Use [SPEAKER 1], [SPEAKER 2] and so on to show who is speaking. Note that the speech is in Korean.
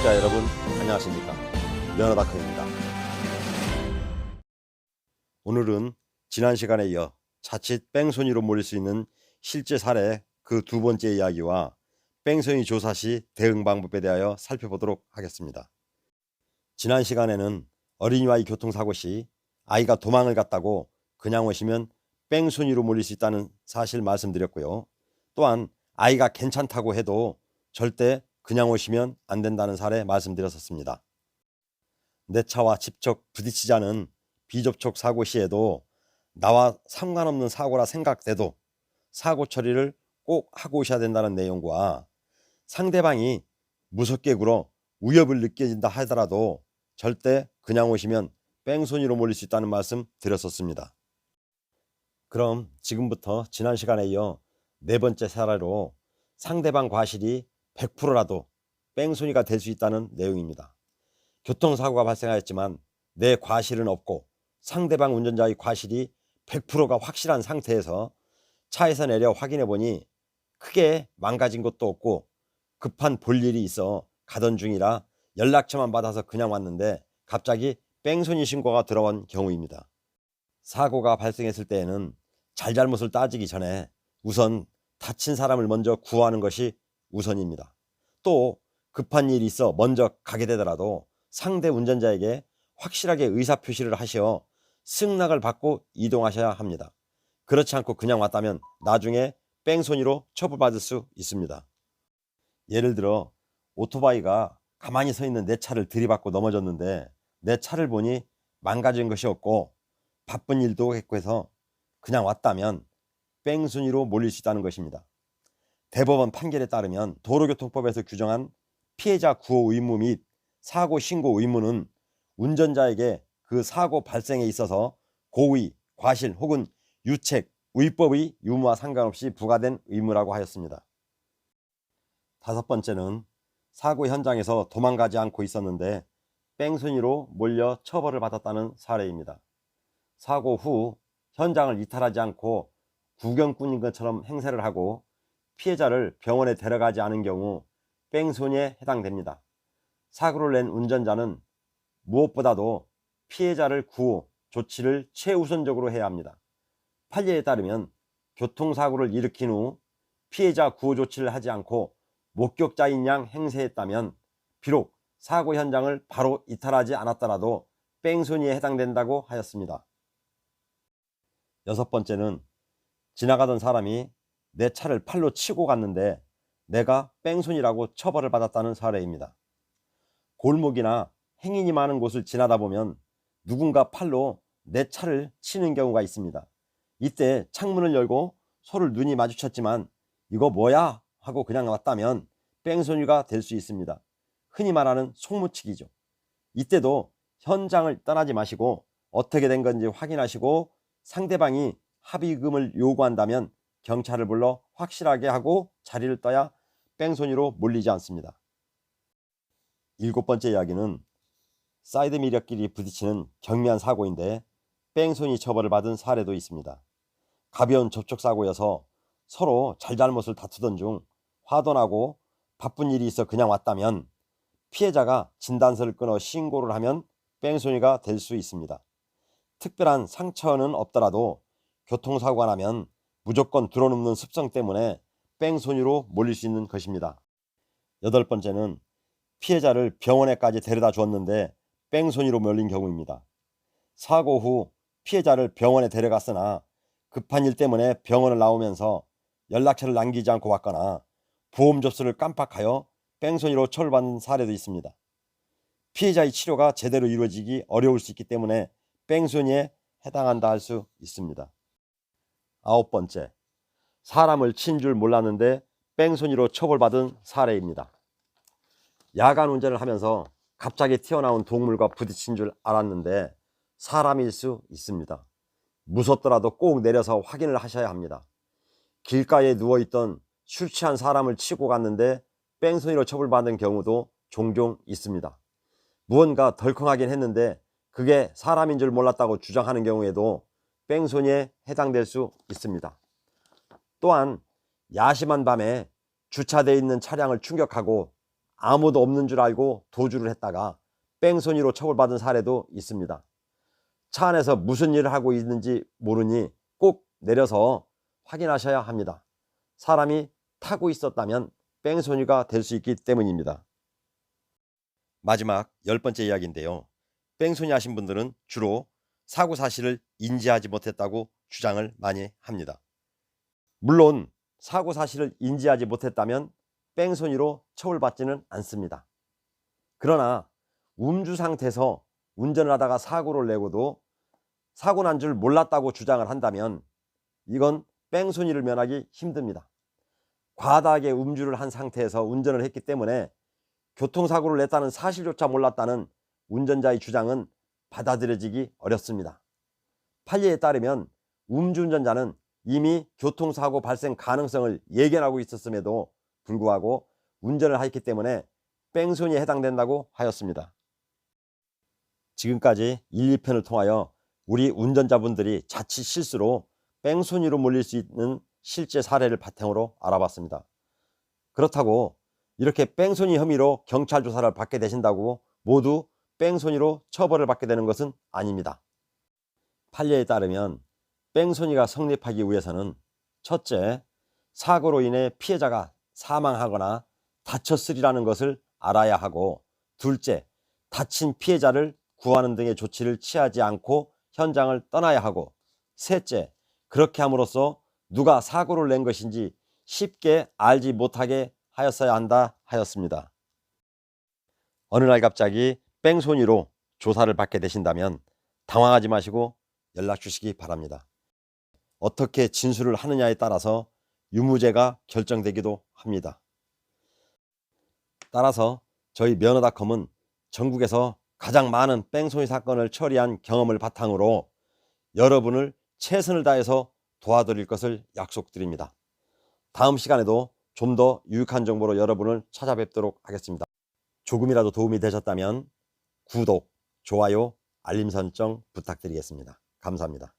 [SPEAKER 1] 구독자 여러분 안녕하십니까? 면허다크입니다. 오늘은 지난 시간에 이어 자칫 뺑소니로 몰릴 수 있는 실제 사례 그 두 번째 이야기와 뺑소니 조사 시 대응 방법에 대하여 살펴보도록 하겠습니다. 지난 시간에는 어린이와의 교통사고 시 아이가 도망을 갔다고 그냥 오시면 뺑소니로 몰릴 수 있다는 사실 말씀드렸고요. 또한 아이가 괜찮다고 해도 절대 그냥 오시면 안 된다는 사례 말씀드렸었습니다. 내 차와 직접 부딪히자는 비접촉 사고 시에도 나와 상관없는 사고라 생각돼도 사고 처리를 꼭 하고 오셔야 된다는 내용과 상대방이 무섭게 굴어 위협을 느껴진다 하더라도 절대 그냥 오시면 뺑소니로 몰릴 수 있다는 말씀 드렸었습니다. 그럼 지금부터 지난 시간에 이어 네 번째 사례로 상대방 과실이 100%라도 뺑소니가 될 수 있다는 내용입니다. 교통사고가 발생하였지만 내 과실은 없고 상대방 운전자의 과실이 100%가 확실한 상태에서 차에서 내려 확인해 보니 크게 망가진 것도 없고 급한 볼 일이 있어 가던 중이라 연락처만 받아서 그냥 왔는데 갑자기 뺑소니 신고가 들어온 경우입니다. 사고가 발생했을 때에는 잘잘못을 따지기 전에 우선 다친 사람을 먼저 구하는 것이 우선입니다. 또 급한 일이 있어 먼저 가게 되더라도 상대 운전자에게 확실하게 의사표시를 하시어 승낙을 받고 이동하셔야 합니다. 그렇지 않고 그냥 왔다면 나중에 뺑소니로 처벌받을 수 있습니다. 예를 들어 오토바이가 가만히 서 있는 내 차를 들이받고 넘어졌는데 내 차를 보니 망가진 것이 없고 바쁜 일도 했고 해서 그냥 왔다면 뺑소니로 몰릴 수 있다는 것입니다. 대법원 판결에 따르면 도로교통법에서 규정한 피해자 구호 의무 및 사고 신고 의무는 운전자에게 그 사고 발생에 있어서 고의, 과실 혹은 유책, 위법의 유무와 상관없이 부과된 의무라고 하였습니다. 다섯 번째는 사고 현장에서 도망가지 않고 있었는데 뺑소니로 몰려 처벌을 받았다는 사례입니다. 사고 후 현장을 이탈하지 않고 구경꾼인 것처럼 행세를 하고 피해자를 병원에 데려가지 않은 경우 뺑소니에 해당됩니다. 사고를 낸 운전자는 무엇보다도 피해자를 구호, 조치를 최우선적으로 해야 합니다. 판례에 따르면 교통사고를 일으킨 후 피해자 구호 조치를 하지 않고 목격자인 양 행세했다면 비록 사고 현장을 바로 이탈하지 않았더라도 뺑소니에 해당된다고 하였습니다. 여섯 번째는 지나가던 사람이 내 차를 팔로 치고 갔는데 내가 뺑소니라고 처벌을 받았다는 사례입니다. 골목이나 행인이 많은 곳을 지나다 보면 누군가 팔로 내 차를 치는 경우가 있습니다. 이때 창문을 열고 서로 눈이 마주쳤지만 이거 뭐야 하고 그냥 왔다면 뺑소니가 될 수 있습니다. 흔히 말하는 속무치기죠. 이때도 현장을 떠나지 마시고 어떻게 된 건지 확인하시고 상대방이 합의금을 요구한다면 경찰을 불러 확실하게 하고 자리를 떠야 뺑소니로 몰리지 않습니다. 일곱 번째 이야기는 사이드 미러끼리 부딪히는 경미한 사고인데 뺑소니 처벌을 받은 사례도 있습니다. 가벼운 접촉 사고여서 서로 잘잘못을 다투던 중 화도 나고 바쁜 일이 있어 그냥 왔다면 피해자가 진단서를 끊어 신고를 하면 뺑소니가 될 수 있습니다. 특별한 상처는 없더라도 교통사고가 나면 무조건 들어눕는 습성 때문에 뺑소니로 몰릴 수 있는 것입니다. 여덟 번째는 피해자를 병원에까지 데려다 주었는데 뺑소니로 몰린 경우입니다. 사고 후 피해자를 병원에 데려갔으나 급한 일 때문에 병원을 나오면서 연락처를 남기지 않고 왔거나 보험 접수를 깜빡하여 뺑소니로 처벌받는 사례도 있습니다. 피해자의 치료가 제대로 이루어지기 어려울 수 있기 때문에 뺑소니에 해당한다 할 수 있습니다. 아홉 번째, 사람을 친 줄 몰랐는데 뺑소니로 처벌받은 사례입니다. 야간 운전을 하면서 갑자기 튀어나온 동물과 부딪힌 줄 알았는데 사람일 수 있습니다. 무섭더라도 꼭 내려서 확인을 하셔야 합니다. 길가에 누워있던 술 취한 사람을 치고 갔는데 뺑소니로 처벌받은 경우도 종종 있습니다. 무언가 덜컹하긴 했는데 그게 사람인 줄 몰랐다고 주장하는 경우에도 뺑소니에 해당될 수 있습니다. 또한 야심한 밤에 주차되어 있는 차량을 충격하고 아무도 없는 줄 알고 도주를 했다가 뺑소니로 처벌받은 사례도 있습니다. 차 안에서 무슨 일을 하고 있는지 모르니 꼭 내려서 확인하셔야 합니다. 사람이 타고 있었다면 뺑소니가 될 수 있기 때문입니다. 마지막 열 번째 이야기인데요. 뺑소니 하신 분들은 주로 사고 사실을 인지하지 못했다고 주장을 많이 합니다. 물론 사고 사실을 인지하지 못했다면 뺑소니로 처벌받지는 않습니다. 그러나 음주 상태에서 운전을 하다가 사고를 내고도 사고 난 줄 몰랐다고 주장을 한다면 이건 뺑소니를 면하기 힘듭니다. 과다하게 음주를 한 상태에서 운전을 했기 때문에 교통사고를 냈다는 사실조차 몰랐다는 운전자의 주장은 받아들여지기 어렵습니다. 판례에 따르면 음주운전자는 이미 교통사고 발생 가능성을 예견하고 있었음에도 불구하고 운전을 했기 때문에 뺑소니에 해당된다고 하였습니다. 지금까지 1, 2편을 통하여 우리 운전자분들이 자칫 실수로 뺑소니로 몰릴 수 있는 실제 사례를 바탕으로 알아봤습니다. 그렇다고 이렇게 뺑소니 혐의로 경찰 조사를 받게 되신다고 모두 뺑소니로 처벌을 받게 되는 것은 아닙니다. 판례에 따르면 뺑소니가 성립하기 위해서는 첫째, 사고로 인해 피해자가 사망하거나 다쳤으리라는 것을 알아야 하고 둘째, 다친 피해자를 구하는 등의 조치를 취하지 않고 현장을 떠나야 하고 셋째, 그렇게 함으로써 누가 사고를 낸 것인지 쉽게 알지 못하게 하였어야 한다 하였습니다. 어느 날 갑자기 뺑소니로 조사를 받게 되신다면 당황하지 마시고 연락 주시기 바랍니다. 어떻게 진술을 하느냐에 따라서 유무죄가 결정되기도 합니다. 따라서 저희 면허닷컴은 전국에서 가장 많은 뺑소니 사건을 처리한 경험을 바탕으로 여러분을 최선을 다해서 도와드릴 것을 약속드립니다. 다음 시간에도 좀 더 유익한 정보로 여러분을 찾아뵙도록 하겠습니다. 조금이라도 도움이 되셨다면 구독, 좋아요, 알림 설정 부탁드리겠습니다. 감사합니다.